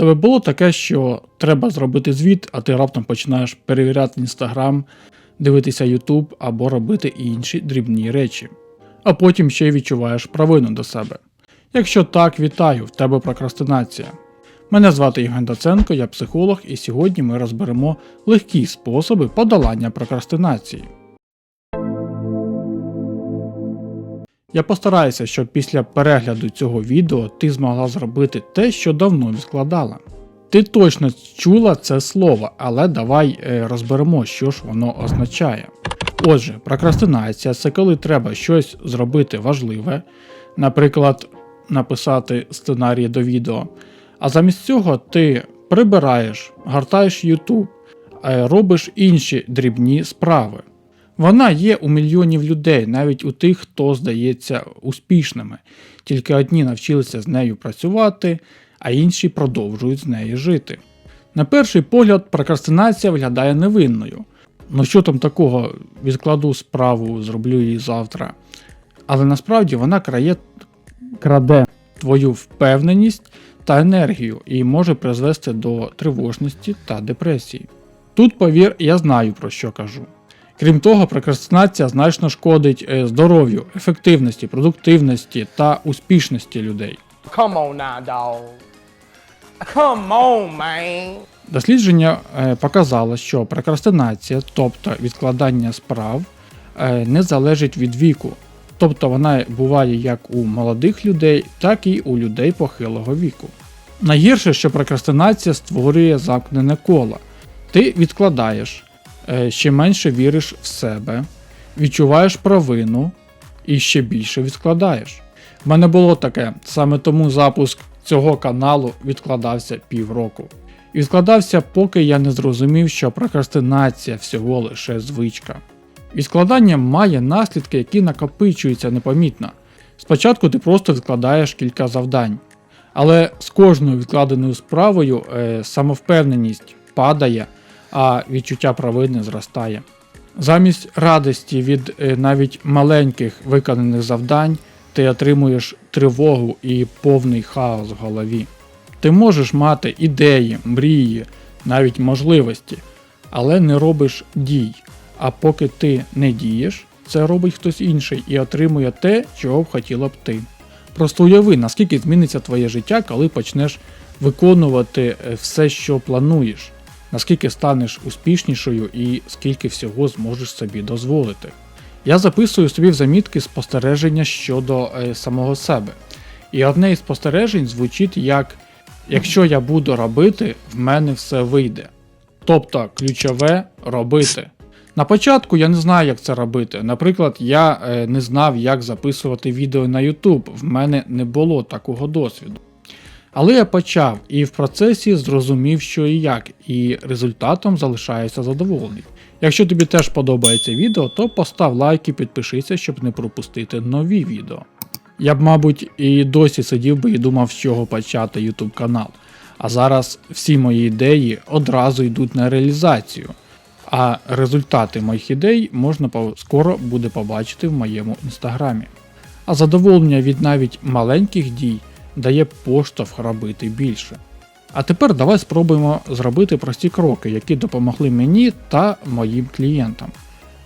тебе було таке, що треба зробити звіт, а ти раптом починаєш перевіряти Інстаграм, дивитися Ютуб або робити інші дрібні речі. А потім ще й відчуваєш провину до себе. Якщо так, вітаю, в тебе прокрастинація. Мене звати Євген Доценко, я психолог, і сьогодні ми розберемо легкі способи подолання прокрастинації. Я постараюся, щоб після перегляду цього відео ти змогла зробити те, що давно відкладала. Ти точно чула це слово, але давай е, розберемо, що ж воно означає. Отже, прокрастинація це коли треба щось зробити важливе, наприклад, написати сценарій до відео. А замість цього ти прибираєш, гортаєш YouTube, е, робиш інші дрібні справи. Вона є у мільйонів людей, навіть у тих, хто здається успішними. Тільки одні навчилися з нею працювати, а інші продовжують з нею жити. На перший погляд, прокрастинація виглядає невинною. Ну що там такого, відкладу справу, зроблю її завтра. Але насправді вона крає, краде твою впевненість та енергію і може призвести до тривожності та депресії. Тут, повір, я знаю про що кажу. Крім того, прокрастинація значно шкодить е, здоров'ю, ефективності, продуктивності та успішності людей. Come on now, dog. Come on, man. Дослідження е, показало, що прокрастинація, тобто відкладання справ, е, не залежить від віку. Тобто вона буває як у молодих людей, так і у людей похилого віку. Найгірше, що прокрастинація створює замкнене коло. Ти відкладаєш, ще менше віриш в себе, відчуваєш провину і ще більше відкладаєш. В мене було таке, саме тому запуск цього каналу відкладався півроку. І відкладався, поки я не зрозумів, що прокрастинація всього лише звичка. Відкладання має наслідки, які накопичуються непомітно. Спочатку ти просто відкладаєш кілька завдань, але з кожною відкладеною справою е, самовпевненість падає, а відчуття провини зростає. Замість радості від е, навіть маленьких виконаних завдань ти отримуєш тривогу і повний хаос в голові. Ти можеш мати ідеї, мрії, навіть можливості, але не робиш дій. А поки ти не дієш, це робить хтось інший і отримує те, чого б хотіла б ти. Просто уяви, наскільки зміниться твоє життя, коли почнеш виконувати е, все, що плануєш, наскільки станеш успішнішою і скільки всього зможеш собі дозволити. Я записую собі в замітки спостереження щодо е, самого себе. І одне із спостережень звучить як якщо я буду робити, в мене все вийде. Тобто ключове робити. На початку я не знаю, як це робити. Наприклад, я е, не знав, як записувати відео на YouTube, в мене не було такого досвіду. Але я почав і в процесі зрозумів, що і як, і результатом залишаюся задоволений. Якщо тобі теж подобається відео, то постав лайк і підпишися, щоб не пропустити нові відео. Я б, мабуть, і досі сидів би і думав, з чого почати YouTube канал. А зараз всі мої ідеї одразу йдуть на реалізацію. А результати моїх ідей можна скоро буде побачити в моєму інстаграмі. А задоволення від навіть маленьких дій дає поштовх робити більше. А тепер давай спробуємо зробити прості кроки, які допомогли мені та моїм клієнтам.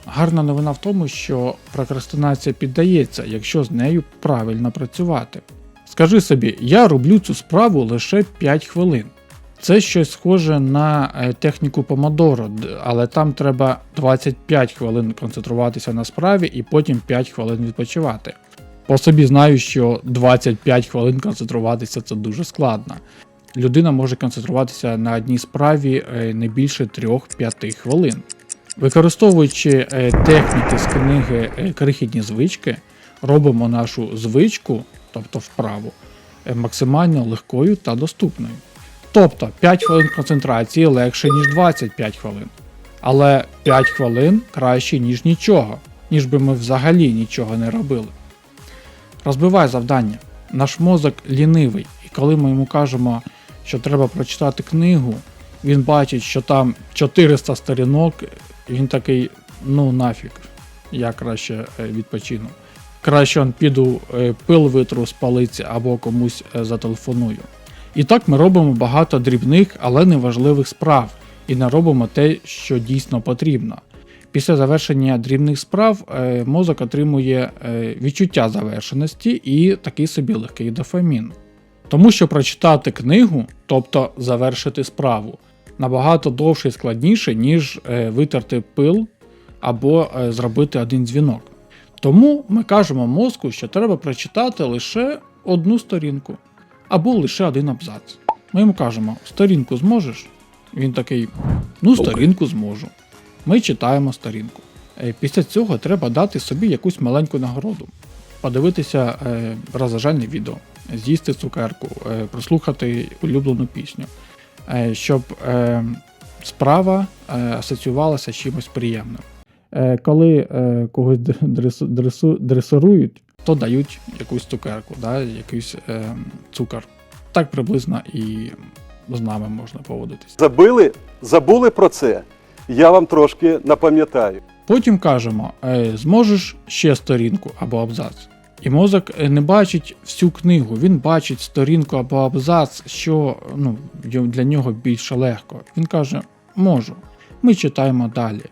Гарна новина в тому, що прокрастинація піддається, якщо з нею правильно працювати. Скажи собі, я роблю цю справу лише 5 хвилин. Це щось схоже на е, техніку Помодоро, але там треба 25 хвилин концентруватися на справі і потім 5 хвилин відпочивати. По собі знаю, що 25 хвилин концентруватися це дуже складно. Людина може концентруватися на одній справі е, не більше 3-5 хвилин. Використовуючи е, техніки з книги е, Крихітні звички, робимо нашу звичку, тобто вправу, максимально легкою та доступною. Тобто 5 хвилин концентрації легше, ніж 25 хвилин. Але 5 хвилин краще, ніж нічого, ніж би ми взагалі нічого не робили. Розбивай завдання. Наш мозок лінивий, і коли ми йому кажемо, що треба прочитати книгу, він бачить, що там 400 сторінок, він такий, ну нафіг, я краще е, відпочину. Краще он піду е, пил витру з палиці або комусь е, зателефоную. І так ми робимо багато дрібних, але неважливих справ, і не робимо те, що дійсно потрібно. Після завершення дрібних справ е, мозок отримує е, відчуття завершеності і такий собі легкий дофамін. Тому що прочитати книгу, тобто завершити справу, набагато довше і складніше, ніж е, витерти пил або зробити один дзвінок. Тому ми кажемо мозку, що треба прочитати лише одну сторінку або лише один абзац. Ми йому кажемо: сторінку зможеш? Він такий: ну, сторінку зможу. Ми читаємо сторінку. Е, Після цього треба дати собі якусь маленьку нагороду, подивитися е, розважальне відео, з'їсти цукерку, е, прослухати улюблену пісню, щоб справа асоціювалася з чимось приємним. Коли когось д- дресу, дресу, дресирують, то дають якусь цукерку, да, якийсь цукор. Так приблизно і з нами можна поводитись. Забили, забули про це. Я вам трошки напам'ятаю. Потім кажемо, е, зможеш ще сторінку або абзац. І мозок е, не бачить всю книгу, він бачить сторінку або абзац, що ну, для нього більше легко. Він каже: можу. Ми читаємо далі.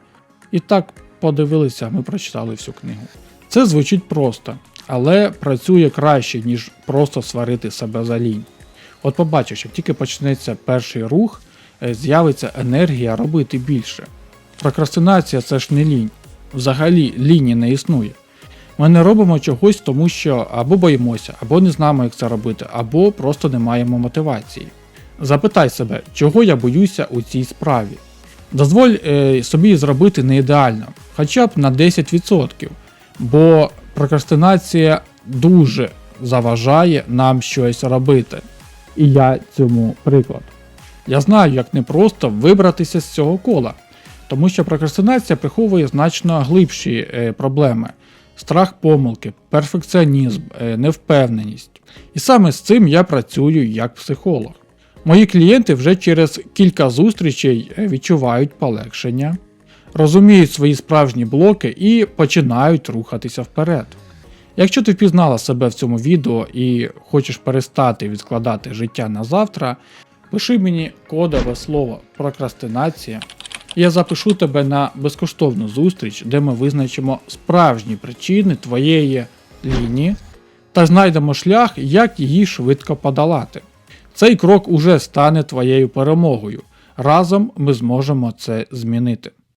І так подивилися, ми прочитали всю книгу. Це звучить просто, але працює краще, ніж просто сварити себе за лінь. От побачиш, як тільки почнеться перший рух, з'явиться енергія робити більше. Прокрастинація це ж не лінь. Взагалі ліні не існує. Ми не робимо чогось, тому що або боїмося, або не знаємо, як це робити, або просто не маємо мотивації. Запитай себе, чого я боюся у цій справі. Дозволь е, собі зробити не ідеально, хоча б на 10%, бо прокрастинація дуже заважає нам щось робити. І я цьому приклад. Я знаю, як непросто вибратися з цього кола, тому що прокрастинація приховує значно глибші е, проблеми: страх помилки, перфекціонізм, е, невпевненість. І саме з цим я працюю як психолог. Мої клієнти вже через кілька зустрічей е, відчувають полегшення, розуміють свої справжні блоки і починають рухатися вперед. Якщо ти впізнала себе в цьому відео і хочеш перестати відкладати життя на завтра, пиши мені кодове слово прокрастинація. Я запишу тебе на безкоштовну зустріч, де ми визначимо справжні причини твоєї лінії та знайдемо шлях, як її швидко подолати. Цей крок уже стане твоєю перемогою. Разом ми зможемо це змінити.